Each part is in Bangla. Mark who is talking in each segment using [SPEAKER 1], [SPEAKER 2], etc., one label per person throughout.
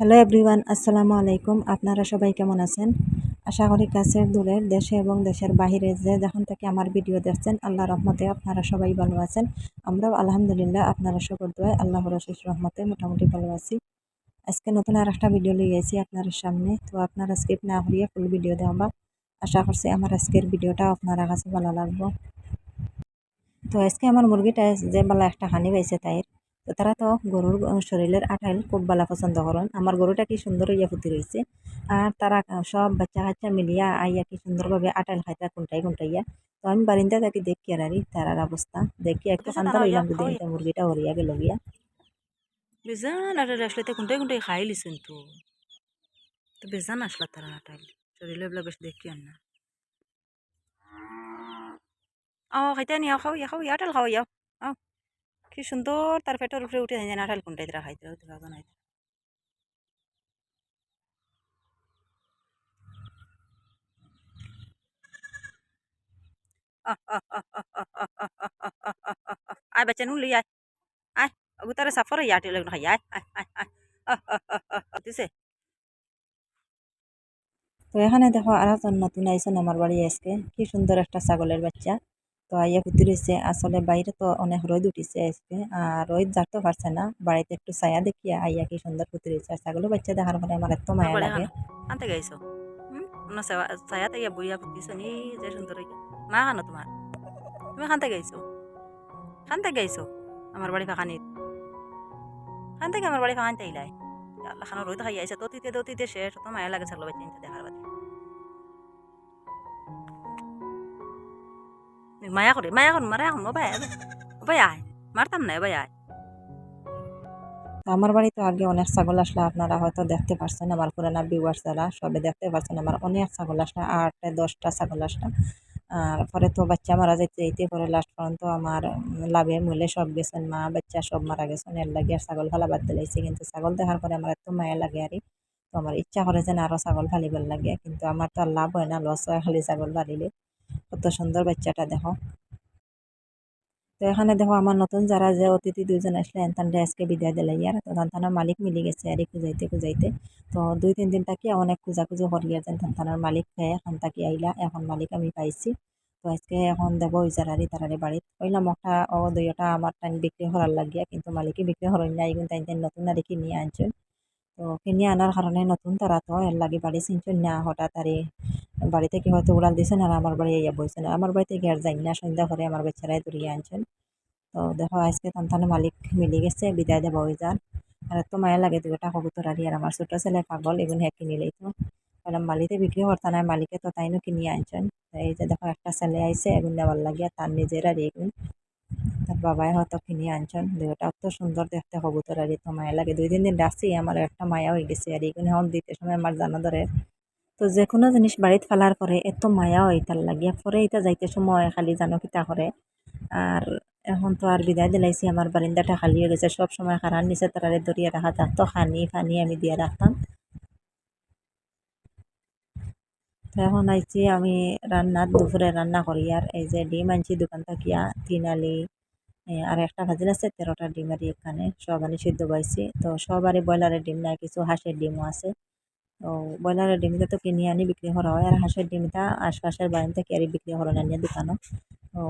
[SPEAKER 1] হ্যালো এভরিওয়ান, আসসালামু আলাইকুম। আপনারা সবাই কেমন আছেন? আশা করি কাছের, দূরের, দেশে এবং দেশের বাহিরে যে যখন থেকে আমার ভিডিও দেখছেন আল্লাহ রহমতে আপনারা সবাই ভালো আছেন। আমরাও আলহামদুলিল্লাহ আপনারা সকল দোয়ায় আল্লাহ রশিস রহমতে মোটামুটি ভালো আছি। আজকে নতুন আর একটা ভিডিও লিয়ে গেছি আপনার সামনে। তো আপনারা স্কিপ না করিয়ে ফুল ভিডিও দেওয়া বা আশা করছি আমার আজকের ভিডিওটা আপনারা কাছে ভালো লাগবো। তো আজকে আমার মুরগিটা যে বেলা একটা হানি পাইছে তাই তো তারা তো গরুর শরীরের আঠাইল খুব ভালো পছন্দ করেন। আমার গরুটা কি সুন্দর ইয়া ফুটি রয়েছে আর তারা সব বাচ্চা কাচ্চা মিলিয়া আইয়া কি সুন্দরভাবে আটাইল খাইতা কোনটাই কুন্টাইয়া তো আমি বারিন্দা তাকে দেখি আর তারার অবস্থা। দেখি একটু কান্তা রইলাম যদি এটা মুরগিটা হরিয়া গেল গিয়া।
[SPEAKER 2] বেজান আটাইল আসলে কোনটাই কোনটাই খাই লিছেন তো। তো বেজান আসলা তারা আটাইল শরীরে বেলা বেশ দেখি আর না। ও খাইতে নি খাও ইয়া খাও ইয়া আটাইল খাও ইয়া। কি সুন্দর! তার পেটের উপরে উঠে যায় আটাইল কোনটাই তারা খাইতে দেখা নাই আয় বাচ্চা নুন লই আয় আয় আগু তারা সাফর ইয়া আটাইল খাই আয় আয়
[SPEAKER 1] তো এখানে দেখো আর নতুন আইসন আমার বাড়ি আজকে। কি সুন্দর একটা ছাগলের বাচ্চা। তো আইয়া ফুটি রয়েছে আসলে বাইরে তো অনেক রোদ উঠিছে আজকে আর রোদ যাতে পারছে না। বাড়িতে একটু ছায়া দেখিয়া আইয়া কি সুন্দর ফুটি রয়েছে আর ছাগলের বাচ্চা দেখার পরে আমার এত মায়া লাগে।
[SPEAKER 2] আনতে গাইছো না ছায়া তাইয়া বইয়া ফুটিছ নি যে সুন্দর মা খানো তোমার? তুমি খানতে গাইছো খানতে গাইছো আমার বাড়ি ফাঁকানিত খান থেকে আমার বাড়ি ফাঁকান তাইলাই আল্লাহ খানো রোদ খাই আইছে। দতিতে দতিতে শেষ তো মায়া লাগে ছাগল বাচ্চা দেখার মায়া মায়া এখন বাবা বাবা আয় মারতাম না বাবা আয়
[SPEAKER 1] আমার বাড়িতে আগে অনেক ছাগল আসলে আপনারা হয়তো দেখতে পারছেন, আমার পুরানা ভিউয়ার্স যারা সবে দেখতে পারছেন, আমার অনেক ছাগল আসলে আটটা, দশটা ছাগল আসলে আর পরে তো বাচ্চা মারা যাইতে যাইতে পরে লাস্ট পর্যন্ত আমার লাভে মূলে সব গেছেন, মা, বাচ্চা সব মারা গেছেন, এর লাগে আর ছাগল ফালা বাদ দিলাইছে কিন্তু ছাগল দেখার পরে আমার এত মায়া লাগে আর। তো আমার ইচ্ছা করে যেন আরও ছাগল ফালিবার লাগে, কিন্তু আমার তো আর লাভ হয় না লস হয় খালি ছাগল ফালিলে কত সুন্দর বাচ্চাটা দেখো। তো এখানে দেখো আমার নতুন যারা যে অতিথি দুজন আসলেন তান্ডে আজকে বিদায় দিলে। ইয়ার তো থানার মালিক মিলে গেছে আর খুঁজাইতে খুঁজাইতে। তো দুই, তিন দিন তাকে অনেক খুঁজাখুঁজি করিয়া যেন থানার মালিক খেয়ে এখন তাকে আইলা এখন মালিক আমি পাইছি। তো আজকে এখন দেবো ইজারারি তারারে বাড়িত কইলাম একটা ও দুইটা আমার টাইম বিক্রি করার লাগিয়া, কিন্তু মালিকে বিক্রি করেন নাই। কিন্তু তাই নতুন আর কিনিয়ে আনছেন তো কিনে আনার কারণে নতুন তারা তো এর লাগে বাড়ি চিনছেন না হঠাৎ আর বাড়ি থেকে হয়তো উড়াল দিয়েছেন আর আমার বাড়ি ইয়া বইছেন আমার বাড়ি থেকে আর যাই না, সন্ধ্যা করে আমার বাচ্চারাই ধরিয়ে আনছেন তো দেখো আজকে তান্তানের মালিক মিলে গেছে, বিদায় দেবো ওই যান আর এত মায়া লাগে দুটা কবুতর আর আমার ছোট ছেলে পাগল এগুলো হ্যাঁ কিনিলেই তো বললাম মালিতে বিক্রি করতে নাই, মালিকে তো তাইনও কিনিয়ে আনছেন এই যে দেখো, একটা ছেলে আইছে এগুন দেওয়ার লাগিয়া তার নিজের আর এগুন তার বাবাই হয়তো কিনে আনছেন। দুটা অত সুন্দর দেখতে কবুতর আর তো মায়া লাগে। দুই তিন দিন রাখছি, আমার একটা মায়া হয়ে গেছে আর এগুলো হন দিতে সময় আমার জানা ধরে। তো যে কোনো জিনিস বাড়িত ফেলার পরে এত মায়া হয় তার লাগিয়া। পরে এটা যাইতে সময় খালি জানো কিতা করে। আর এখন তো আর বিদায় দিলাইছি, আমার বারিন্দাটা খালি হয়ে গেছে। সব সময় খারার নিচে তারারে দরিয়া রাখা থাকতো খানি ফানি আমি দিয়ে রাখতাম। তো এখন আইছি আমি রান্নার দুপুরে রান্না করি। আর এই যে ডিম আনছি, দোকান থাকিয়া, তিন আলি আর একটা ভাজিল আছে, তেরোটা ডিম আর এখানে সব আনি সিদ্ধ পাইছি। তো সবারই ব্রয়লারের ডিম নাই, কিছু হাঁসের ডিমও আছে। তো ব্রয়লারের ডিমটা তো কিনে আনি বিক্রি করা হয়, আর হাঁসের ডিমটা আশপাশের বাড়ি থেকে আর বিক্রি করেন আনিয়ে দোকানও। তো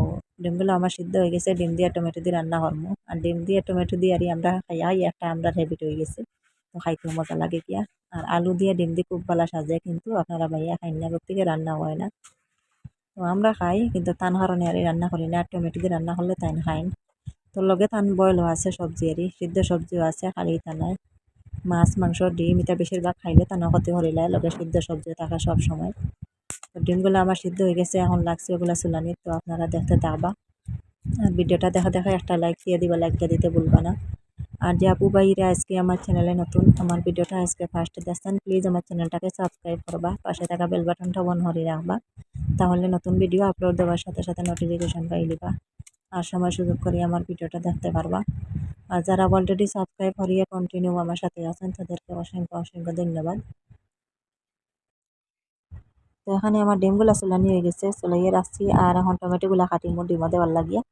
[SPEAKER 1] ডিমগুলো আমার সিদ্ধ হয়ে গেছে, ডিম দিয়ে টমেটো দিয়ে রান্না করব। আর ডিম দিয়ে টমেটো দিয়ে আর আমরা খাই একটা আমরা হ্যাবিট হয়ে গেছে। তো খাইতে মজা লাগে গিয়া আর? আলু দিয়ে ডিম দিয়ে খুব ভালো সাজে, কিন্তু আপনারা ভাইয়া খাই না থেকে রান্না হয় না। তো আমরা খাই, কিন্তু তান কারণে আর রান্না করি না, আর টমেটো দিয়ে রান্না করলে তাই খাইন। তো লগে তান বয়লও আছে সবজি আর সিদ্ধ সবজিও আছে খালি তা নাই মাছ, মাংস, ডিম এটা বেশিরভাগ খাইলে তা নকতে হরিলায় লগে সিদ্ধ সবজিও থাকা সব সময়। তো ডিমগুলো আমার সিদ্ধ হয়ে গেছে, এখন লাগছে ওগুলো চুলানি তো আপনারা দেখতে থাকবা। আর ভিডিওটা দেখা দেখা একটা লাইক দিয়ে দিবা লাইকটা দিতে ভুলবা না। আর যে আপু ভাইরা আজকে আমার চ্যানেলে নতুন, আমার ভিডিওটা আজকে ফার্স্টে দেখছেন প্লিজ আমার চ্যানেলটাকে সাবস্ক্রাইব করবা, পাশে থাকা বেল বাটনটা অন হরে রাখবা। তাহলে নতুন ভিডিও আপলোড দেওয়ার সাথে সাথে নোটিফিকেশন পাই দিবা আর সময় সুযোগ করে আমার ভিডিওটা দেখতে পারবা। আর যারা অলরেডি সাবস্ক্রাইব করিয়ে কন্টিনিউ আমার সাথে আছেন, তাদেরকে অসংখ্য অসংখ্য ধন্যবাদ। তো এখানে আমার ডিমগুলো চুলানি হয়ে গেছে, চুলাইয়ে রাখছি। আর এখন টমেটোগুলো কাটিমো ডিমও দেওয়ার লাগিয়া।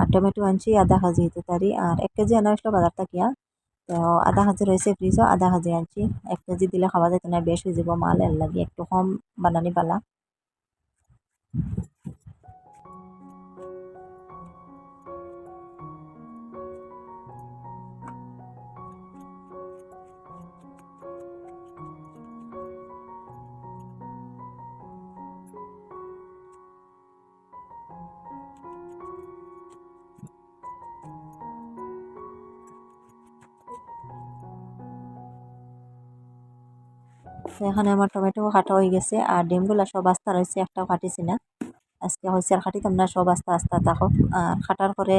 [SPEAKER 1] আর টমেটো আনছি আধা কেজি হতে তারি আর এক কেজি আনা আসলো বাজার থাকিয়া তো আধা কেজি রয়েছে ফ্রিজও আধা কেজি আনছি। এক কেজি দিলে খাওয়া যেত না, বেশ হয়ে যাব মাল, এর লাগে একটু কম বানানি পালা। তো এখানে আমার টমেটো কাটা হয়ে গেছে আর ডিমগুলা সব আস্তা রয়েছে, একটাও কাটিছি না। আজকে হয়েছে আর কাটিতাম না, সব আস্তে আস্তে থাকো আর কাটার পরে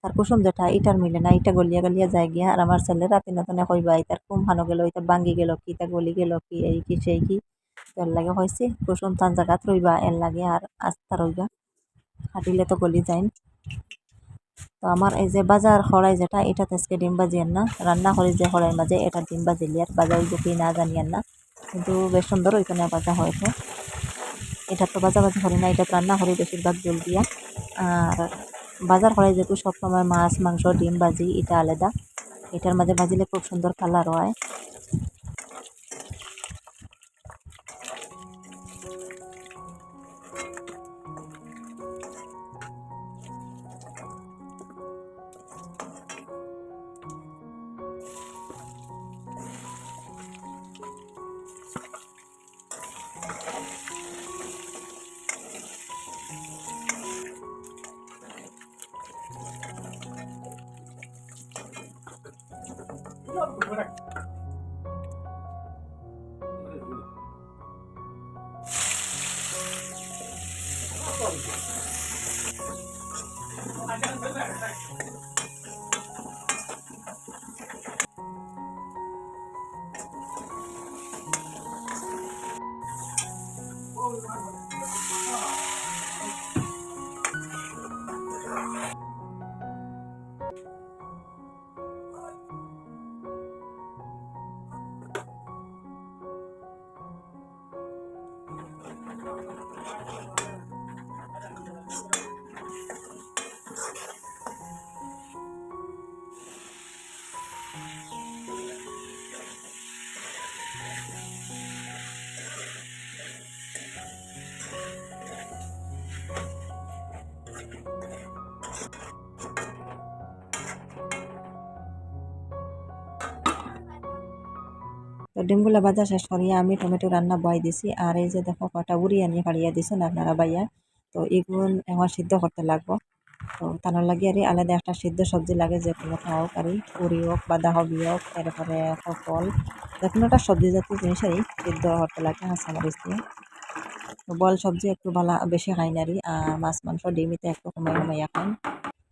[SPEAKER 1] তার কুসুম যেটা, ইটার মিলে না, ইটা গলিয়া গলিয়া যায় গিয়া, আর আমার ছেলে রাতে নতুনে কইবা ইতার কুম হানো গেল ইতা ভাঙ্গি গেল কি ইতা গলি গেল কি, এই কি, সেই কি? এর লাগে হয়েছে, কুসুম তান জায়গাত রইবা, এর লাগে আর আস্তা রইবা। কাটিলে তো গলি যায় তো আমার এই যে বাজার খড়াই যেটা এটা আজকে ডিম বাজিয়েন না, রান্না করে যে খড়াইয়ের মাঝে, এটা ডিম বাজিলি আর বাজার যে কি না জানিয়েন না। কিন্তু বেশ সুন্দর ওইখানে বাজা হয়েছে। এটা তো বাজা বাজি হলে না, এটা রান্না হলে বেশিরভাগ জল দিয়া। আর বাজার হলে যেহেতু সবসময় মাছ, মাংস, ডিম, ভাজি, এটা আলাদা। এটার মাঝে ভাজিলে খুব সুন্দর কালার হয়। Thank you. তো ডিমগুলা ভাজা শেষ করিয়া আমি টমেটো রান্না বয়াই দিছি। আর এই যে দেখো কটা উড়ি আনিয়ে ফাড়িয়া দিছেন আপনারা বাইয়া তো এগুলো এখন সিদ্ধ করতে লাগবো। তো তার লাগে আর আলাদা একটা সিদ্ধ সবজি লাগে, যে কোনো খাও পারি পুরি হোক, বাঁধাকপি হোক, এরপরে পটল, যে কোনো একটা সবজি জাতীয় জিনিসেরই সিদ্ধ করতে লাগে হাঁসামরিচ দিয়ে। তো বল সবজি একটু ভালো বেশি খাই নারি আর মাছ, মাংস ডিমিতে একটু কমাই কমাইয়া খাই।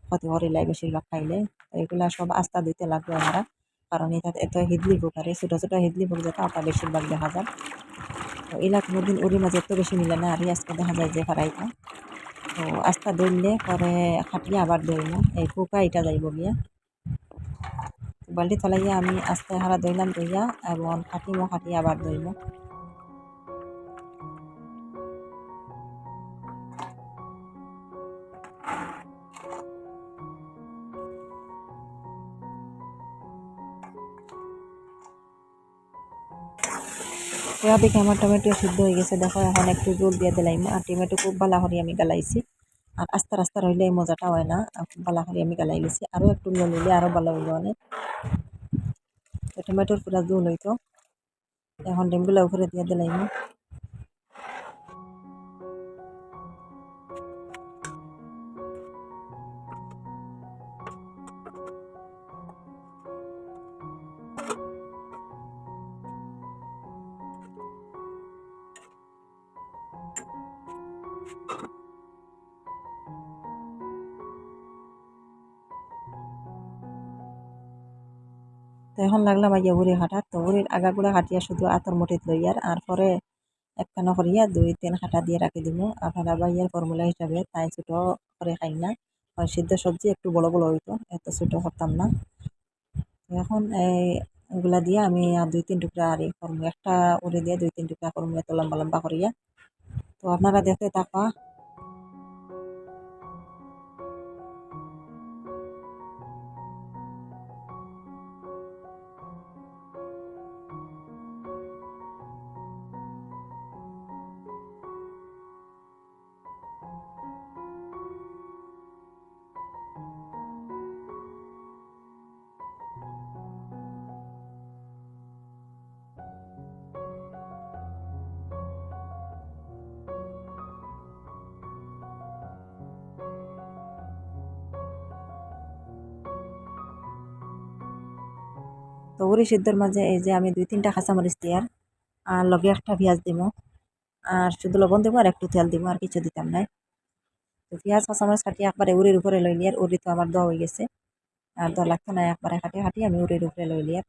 [SPEAKER 1] ক্ষতি করিলাই বেশিরভাগ খাইলে। এগুলা সব আস্তা দিতে লাগবে আমরা। কারণ এটা এত হিদলি বুক আর ছোটো ছোটো হিদলি বুক যেটা ওটা বেশিরভাগ দেখা যায়। তো এলা কোনোদিন উড়ি মাঝে এত বেশি মিলে না, আর আজকে দেখা যায় যে ফারাইটা তো আস্তা ধরলে পরে খাটিয়ে আবার ধরিল এই কুকা এটা যাইব গিয়া। বাল্টি তলাইয়া আমি আস্তে হারা ধরলাম দইয়া, এবং খাটিমো খাটিয়ে আবার ধরিব এরা কি আমার টমেটো সিদ্ধ হয়ে গেছে। দেখো, এখন একটু জোর দিয়ে দিলাম। আর টমেটো খুব ভালো করে আমি গালাইছি। আর আস্তে আস্তে রইলে এই মজাটা হয় না। খুব ভালো করে আমি গালাই গেছি। আরও একটু জল হইলে আরও ভালো হইল অনেক। টমেটোর পুরা জোল হইতো। এখন ডিমগুলো উপরে দিয়ে দিলাম। তো এখন লাগলাম আইয়া উড়ি হাঁটার তো উড়ির আগাগুড়া হাঁটিয়া শুধু আতর মুঠিত লইয়ার, আর পরে একখানা করিয়া দুই তিন হাঁটা দিয়ে রাখি দিব আপনারা বাইয়ের ফর্মুলা হিসাবে তাই ছোটো করে খাই না। সিদ্ধ সবজি একটু বড় বড় হইতো, এত ছোটো করতাম না। এখন এই এগুলা দিয়ে আমি আর দুই তিন টুকরা আর করব একটা উড়ে দিয়ে দুই তিন টুকরা করব এত লম্বা লম্বা করিয়া। তো আপনারা দেখতে থাকা তো উড়ি সিদ্ধর মাঝে এই যে আমি দুই তিনটা কাঁচামরিচ দিই আর আর লগে একটা পেঁয়াজ দিব আর শুধু লবণ দিব আর একটু তেল দিব আর কিছু দিতাম নাই। তো পেঁয়াজ, কাঁচামরিচ কাটিয়ে একবারে উড়ির উপরে লই আর উড়ি তো আমার দেওয়া হয়ে গেছে। আর দেওয়া লাগতো না, একবারে কাটিয়ে কাটিয়ে আমি উড়ির উপরে লই লিয়ার।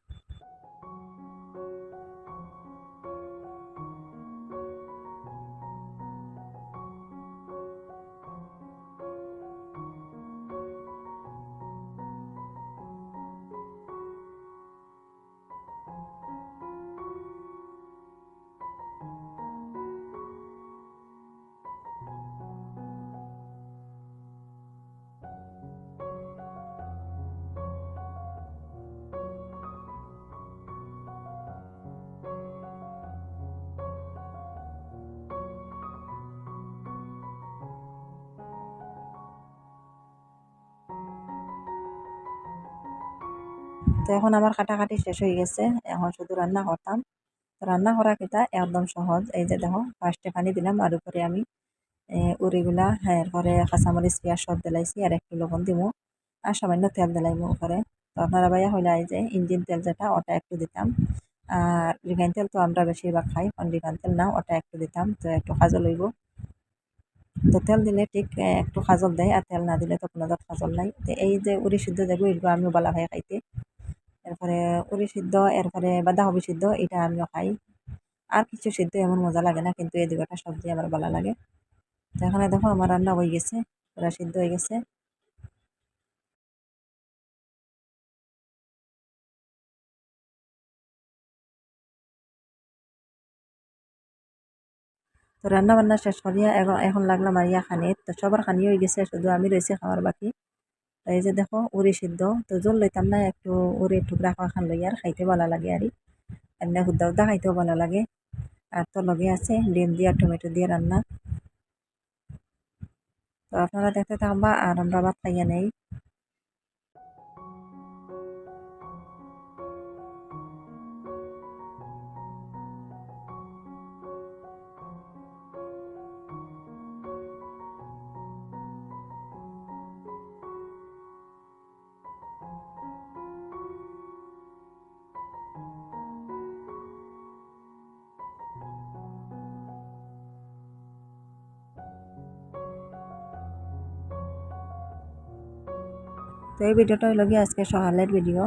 [SPEAKER 1] তো এখন আমার কাটাকাটি শেষ হয়ে গেছে। এখন শুধু রান্না করতাম। তো রান্না করা কিতা একদম সহজ। এই যে দেখো ফার্স্টে পানি দিলাম আর উপরে আমি উড়িগুলা হ্যাঁ এরপরে কাঁচামরিচ, পেঁয়াজ সব দিলাইছি আর একটু লবণ দিব আর সামান্য তেল দিলাইমু উপরে। তো আপনারা ভাইয়া হইলে এই যে ইঞ্জিন তেল যেটা, ওটা একটু দিতাম। আর রিফাইন তেল তো আমরা বেশিরভাগ খাই রিফাইন তেল না, ওটা একটু দিতাম। তো একটু খাজল হইব। তো তেল দিলে ঠিক একটু খাজল দেয় আর তেল না দিলে তো কোনো খাজল নাই। তো এই যে উড়ি সিদ্ধ যাব এগুলো আমিও বলা ভাই খাইতে। এরপরে উড়ি সিদ্ধ, এরপরে বাঁধাকপি সিদ্ধ, এটা আমিও খাই। আর কিছু সিদ্ধ এমন মজা লাগে না, কিন্তু এই দুটা সবজি আমার ভালো লাগে। তো এখানে দেখো আমার রান্না হয়ে গেছে, পুরা সিদ্ধ হয়ে গেছে। তো রান্না বান্না শেষ করিয়া এখন এখন লাগলাম মারিয়া খানিত তো সবার খানি হয়ে গেছে, শুধু আমি রয়েছি, খাওয়ার বাকি। এই যে দেখো উড়ি সিদ্ধ। তো জল লইতাম না, একটু উড়ি টুকরা খান লই আর খাইতে ভালো লাগে আর এমনি হুদ্দা হুদ্দা খাইতেও ভালো লাগে। আর তো লগে আছে ডিম দিয়ে, টমেটো দিয়ে রান্না। তো আপনারা দেখতে থাকবা আর আমরা ভাত খাইয়া নেই। তো এই ভিডিওটা হলো গিয়ে আজকে সকালের ভিডিও।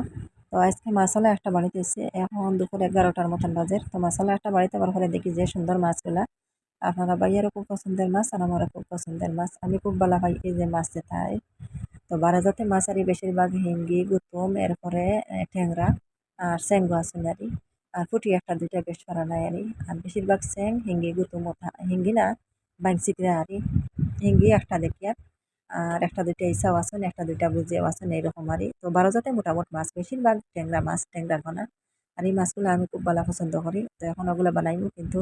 [SPEAKER 1] তো আজকে মাসালা একটা বাড়িতে এসে এখন দুপুর এগারোটার মতন বাজে। তো মাসালা একটা বাড়িতে আবার পরে দেখি যে সুন্দর মাছগুলা। আপনারা ভাইয়ারও খুব পছন্দের মাছ আর আমারও খুব পছন্দের মাছ। আমি খুব ভালো পাই এই যে মাছ যেটাই তো বারাজাতে মাছ আর বেশিরভাগ হিঙ্গি গুতুম এরপরে এ, ট্যাংরা আর স্যাঙ্গো আছে নারি। আর ফুটি একটা দুইটা বেশ করা নাই আরি আর বেশিরভাগ স্যাং হিঙ্গি গুতুম হিঙ্গি না বাংসিকরা আরি হিঙ্গি একটা দেখি আর। আর একটা দুইটা ইসাও আছেন একটা দুইটা বুঝিয়াও আছেন এইরকম আরই তো বারো জাতে মোটামুটি মাছ, বেশিরভাগ ট্যাংরা মাছ, ট্যাংরার বানা। আর এই মাছগুলো আমি খুব ভালো পছন্দ করি। তো এখন ওগুলো বানাইবো, কিন্তু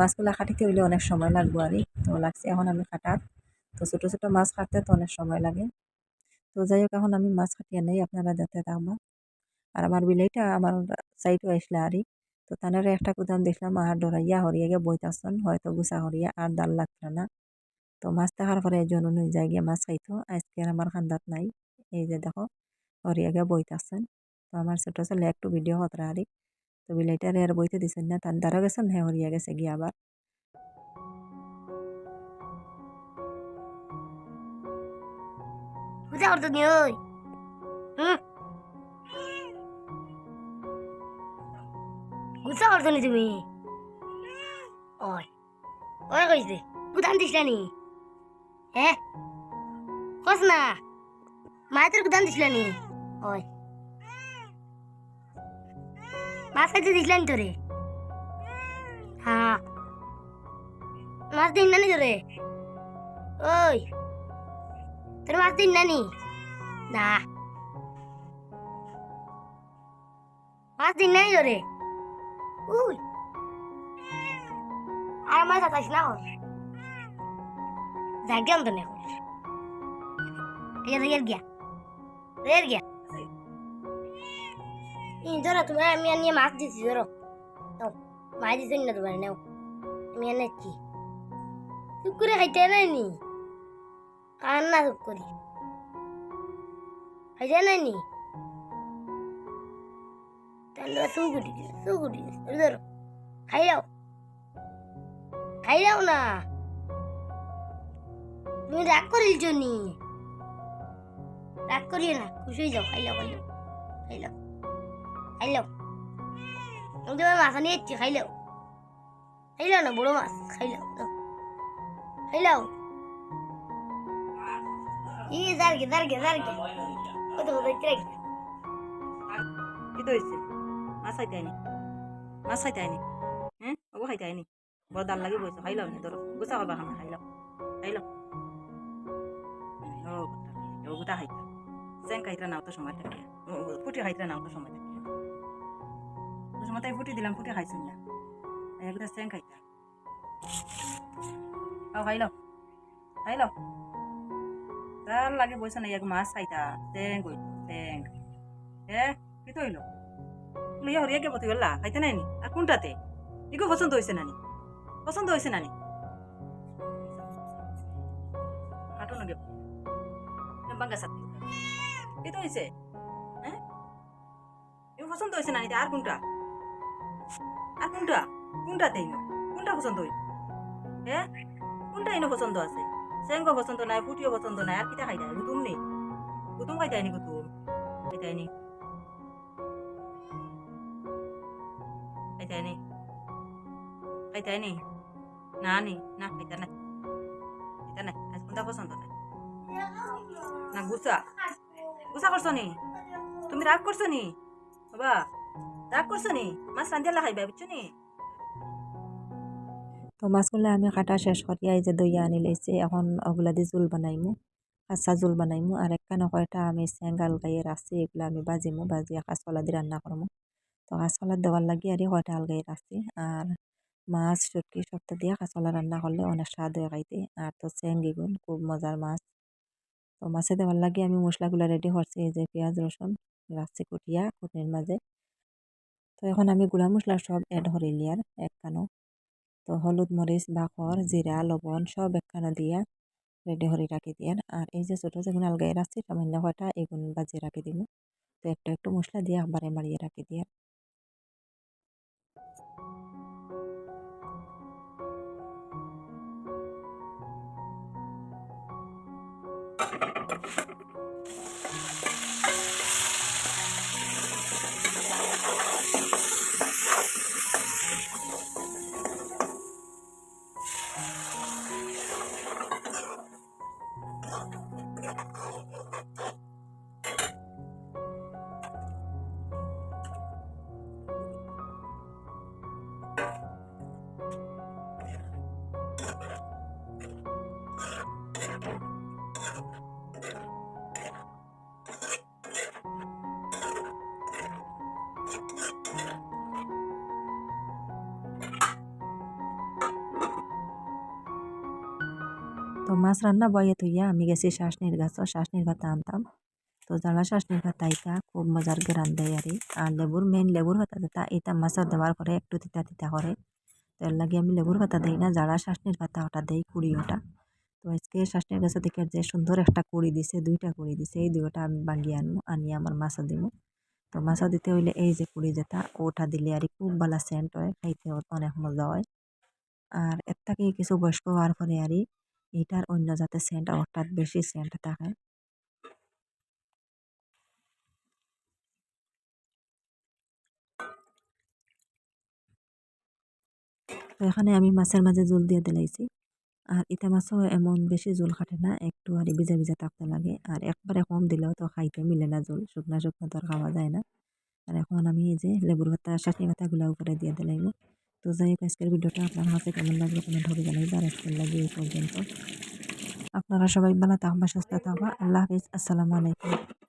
[SPEAKER 1] মাছগুলো কাটিতে হইলে অনেক সময় লাগবো আরই তো লাগছে এখন আমি কাটার। তো ছোটো ছোটো মাছ কাটতে তো অনেক সময় লাগে। তো যাই হোক, এখন আমি মাছ কাটিয়ে নেই, আপনারা দেখতে থাকবা আর আমার বিলাইটা আমার সাইডও আসলে আরই তো তানারে একটা কুদাম দেখলাম, আর ডরাইয়া হরিয়া গিয়ে বইতাছন, হয়তো গুছা হরিয়া আর ডাল লাগতো না। তো মাছ দেখার পরে একজন অনু যায় গিয়ে মাছ খাইতো আজকে আর আমার খান্দাত নাই। এই যে দেখো হরিয়া গিয়ে বইতাছেন তো আমার ছোট ছেলে একটু ভিডিও হতরা আরই তো বিলাইটারে আর বইতে দিছেন না তার দ্বারা গেছেন হ্যাঁ হরিয়া গেছে গিয়ে আবার।
[SPEAKER 3] বুঝা করতো নি ওই? করতো নি তুমি? ওই ওই কইছে গুদান দিস নি? হ্যাঁ কস না মায়ের গুদান দিস নি? ওই। মাছ খাইতে দিস নি তোরে? হ্যাঁ। মাছ দিন না নি তোরে? ওই। তোর মাছ দিন নানি না? মাছ দিন নাই তোরে? উই। আর আমার সাথে না ওর জায়গা তো নেই রের গিয়া রের গিয়া এই ধরো তুমি আমি নিয়ে মাছ দিছি ধরো নাও মাছ দিছি না তোমার নাও আমি এনেছি চুপ করে খাইতে নাই নি কান্না চুপ করি খাইতে নাই নি তাহলে সুগুটি সুগুটি ধরো খাই যাও খাই যাও না তুমি রাগ করিল জনি রাগ করিও না, খুশি হয়ে যাও খাই যাও খাই যাও খাই যাও খাই যাও আমি তোমার মাছ নিয়ে এসছি খাই যাও খাই যাও না, বড় মাছ খাই যাও যাও। খাই যাও ই দাঁড়গে দাঁড়গে দাঁড়গে কত কত ইচ্ছে
[SPEAKER 2] কি হয়েছে মাছ খাইতে আইনি, মাছ খাইতে আইনি হ্যাঁ? ওগো খাইতে আইনি। বড় দাল লাগি বইছো খাইলাও নি, ধরো, গুছা খাবা খানা খাইলাও ও গোটা ও গোটা খাইতা চেং খাইতা নাও তো সময় থাকে ফুটি খাইতা নাও তো সময় থাকে তো সময় তাই ফুটি দিলাম ফুটি খাইছো না এক গোটা চেং খাইতা খাও খাইলাও খাইলাও দাল লাগে বইছো না এক মাছ খাইতা চেং কই চেং এ কি তো হইল লইয়া হরিয়াকে পতি গল্লা খাইতে নাই নি আর কোনটাতে ইগো পছন্দ হয়েছে নানি পছন্দ হয়েছে নানি বাঙ্গা সাথে কি তো হয়েছে হ্যাঁ? ইগো পছন্দ হয়েছে নানি আর কোনটা? আর কোনটা? কোনটাতে ইনো কোনটা পছন্দ হইল হ্যাঁ? কোনটা ইনো পছন্দ আছে? সেঙ্গ পছন্দ নাই, ফুটিও পছন্দ নাই, আর কিটা খাইতে গুতুম নেই গুতুম খাইতে আইনি গুতুম। খাইতে আইনি খাইতে আইনি খাইতে আইনি না নি? না, খাইতে নাই খাইতে আজ কোনটা পছন্দ নাই? না, গুসা। গুসা করছ নি? তুমি রাগ করছ নি? বাবা, রাগ করছ নি? মাছ রান্ধিয়ালা খাইবা, বুঝছ নি?
[SPEAKER 1] তো মাছগুলো আমি কাটা শেষ করি, এই যে দইয়া আনি লাইছি এখন ওগুলা দিয়ে জোল বানাইমু, কাঁচা জোল বানাইমু, আর একখানা কয়টা আমি চেঙ্গাল গাইয়ে রাখছি এগুলো আমি বাজিমু বাজিয়ে কাঁচকলা দিয়ে রান্না করমু। তো কাঁচকলা দেওয়ার লাগি আর কয়টা আলগাই রাখছি আর মাছ শুটকি সবটা দিয়ে কাঁচকলা রান্না করলে অনেক স্বাদ হয়ে খাইতে। আর তো চেঙ্গিগুন খুব মজার মাছ। তো মাছে দেওয়ার লাগে আমি মশলাগুলো রেডি করছি, এই যে পেঁয়াজ, রসুন রাখছি কুটিয়া কুটির মাঝে। তো এখন আমি গুঁড়া মশলা সব এড করিলি আর একখানো তো হলুদ মরিচ বাখর জিরা, লবণ সব একখানো দিয়া রেডি করে রাখি দিয়ে আর এই যে ছোটো যেগুলো আলগাই রাখছি, সামান্য কয়টা এগুলো বাজিয়ে রাখি দিব তো একটু একটু মশলা দিয়ে একবারে মারিয়ে রাখি দিয়ে। Thank you. তো মাছ রান্না বয়ে তুইয়া আমি গেছি শাসনির গাছ শাসনির ভাতা আনতাম। তো যারা শাসনির ভাতা ইটা খুব মজার গ্রান দেয় আর। আর লেবুর মেইন লেবুর ভাতা দিতা এটা মাছের দেওয়ার পরে একটু তিতা তিতা করে। তো এর লাগে আমি লেবুর ভাতা দিই না যারা শাসনির ভাতা ওটা দেই, কুড়ি ওটা। তো আজকে শাসনির গাছে দেখে যে সুন্দর একটা কুড়ি দিছে, দুইটা কুড়ি দিছে, এই দুইটা আমি বাঙ্গিয়ে আনব আনি আমার মাছা দিব তো মাছা দিতে হইলে এই যে কুড়ি যেটা ওটা দিলে আর খুব ভালো সেন্ট হয়, খাইতে অনেক মজা হয়। আর এর থেকে কিছু বয়স্ক হওয়ার পরে আর এটার অন্য যাতে সেন্ট অর্থাৎ বেশি সেন্ট থাকে। তো এখানে আমি মাছের মাঝে জল দিয়ে দিলাইছি। আর ইটা মাছও এমন বেশি জোল খাটে না, একটু আর ভিজা ভিজা থাকতে লাগে। আর একবারে কম দিলেও তো খাইতে মিলে না জোল, শুকনা শুকনা তো আর খাওয়া যায় না। আর এখন আমি এই যে লেবুর পাতা চাটনি পাতাগুলো উপরে দিয়ে দিলাইব তো যাই হোক, আজকের ভিডিওটা আপনার কাছে কেমন লাগল কমেন্ট করে জানাইবে আর আজকের লাগে এই পর্যন্ত। আপনারা সবাই ভালো থাকবা সুস্থ থাকবা আল্লাহ হাফিজ, আসসালামু আলাইকুম।